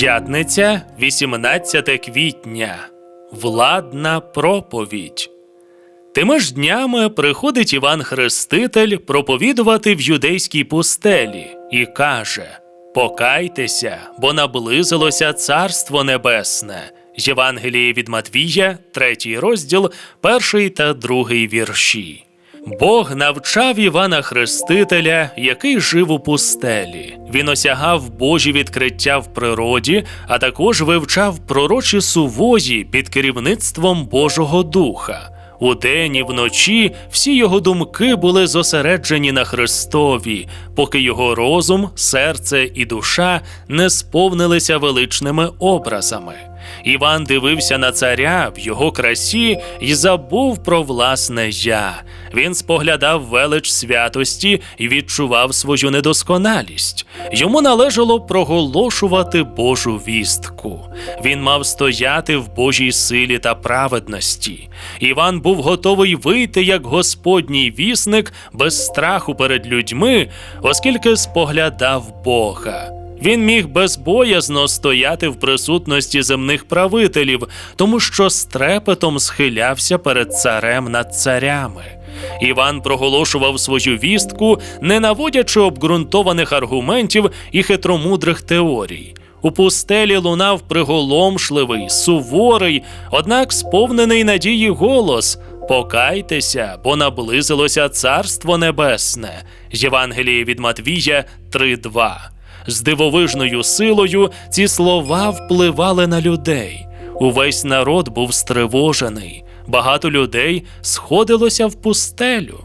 П'ятниця, 18 квітня. Владна проповідь. Тими ж днями приходить Іван Хреститель проповідувати в юдейській пустелі і каже: Покайтеся, бо наблизилося Царство Небесне. Євангеліє від Матвія, третій розділ, перший та другий вірші. Бог навчав Івана Хрестителя, який жив у пустелі. Він осягав Божі відкриття в природі, а також вивчав пророчі сувої під керівництвом Божого Духа. Удень і вночі всі його думки були зосереджені на Христові, поки його розум, серце і душа не сповнилися величними образами. Іван дивився на царя в його красі і забув про власне я. Він споглядав велич святості і відчував свою недосконалість. Йому належало проголошувати Божу вістку. Він мав стояти в Божій силі та праведності. Іван був готовий вийти як Господній вісник без страху перед людьми, оскільки споглядав Бога. Він міг безбоязно стояти в присутності земних правителів, тому що з трепетом схилявся перед царем над царями. Іван проголошував свою вістку, не наводячи обґрунтованих аргументів і хитромудрих теорій. У пустелі лунав приголомшливий, суворий, однак сповнений надії голос. Покайтеся, бо наблизилося Царство Небесне. Євангеліє від Матвія 3.2. З дивовижною силою ці слова впливали на людей. Увесь народ був стривожений. Багато людей сходилося в пустелю.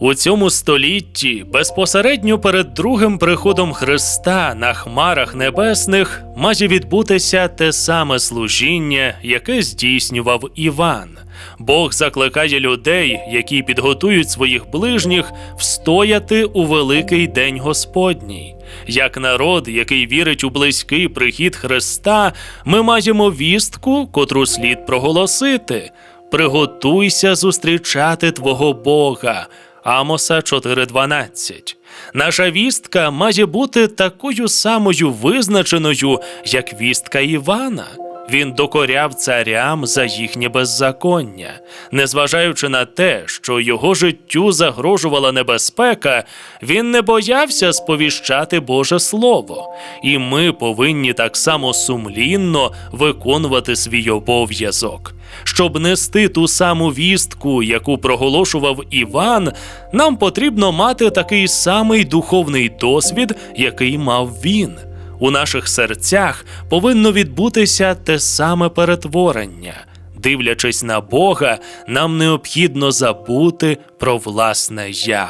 У цьому столітті, безпосередньо перед другим приходом Христа на хмарах небесних, має відбутися те саме служіння, яке здійснював Іван. Бог закликає людей, які підготують своїх ближніх, встояти у великий день Господній. Як народ, який вірить у близький прихід Христа, ми маємо вістку, котру слід проголосити. Приготуйся зустрічати твого Бога. Амоса 4.12. Наша вістка має бути такою самою визначеною, як вістка Івана. Він докоряв царям за їхнє беззаконня, незважаючи на те, що його життю загрожувала небезпека, він не боявся сповіщати Боже Слово, і ми повинні так само сумлінно виконувати свій обов'язок. Щоб нести ту саму вістку, яку проголошував Іван, нам потрібно мати такий самий духовний досвід, який мав він. У наших серцях повинно відбутися те саме перетворення. Дивлячись на Бога, нам необхідно забути про власне я.